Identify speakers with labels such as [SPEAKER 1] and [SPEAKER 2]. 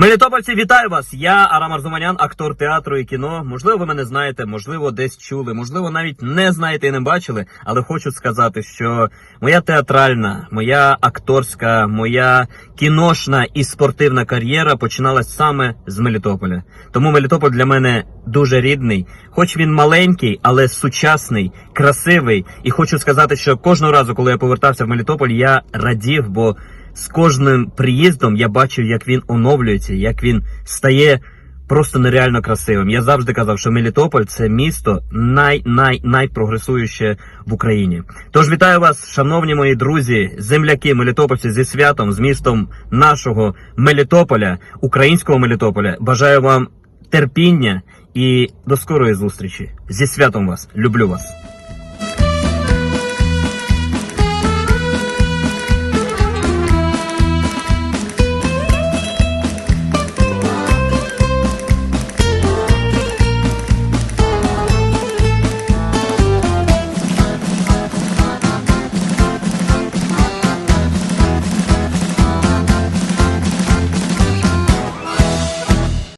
[SPEAKER 1] Мелітопольці, вітаю вас! Я Арам Арзуманян, актор театру і кіно. Можливо, ви мене знаєте, можливо, десь чули, можливо, навіть не знаєте і не бачили. Але хочу сказати, що моя театральна, моя акторська, моя кіношна і спортивна кар'єра починалась саме з Мелітополя. Тому Мелітополь для мене дуже рідний, хоч він маленький, але сучасний, красивий. І хочу сказати, що кожного разу, коли я повертався в Мелітополь, я радів, бо з кожним приїздом я бачив, як він оновлюється, як він стає просто нереально красивим. Я завжди казав, що Мелітополь це місто най най найпрогресуюче в Україні. Тож вітаю вас, шановні мої друзі, земляки, мелітопольці зі святом, з містом нашого Мелітополя, українського Мелітополя. Бажаю вам терпіння і до скорої зустрічі. Зі святом вас, люблю вас.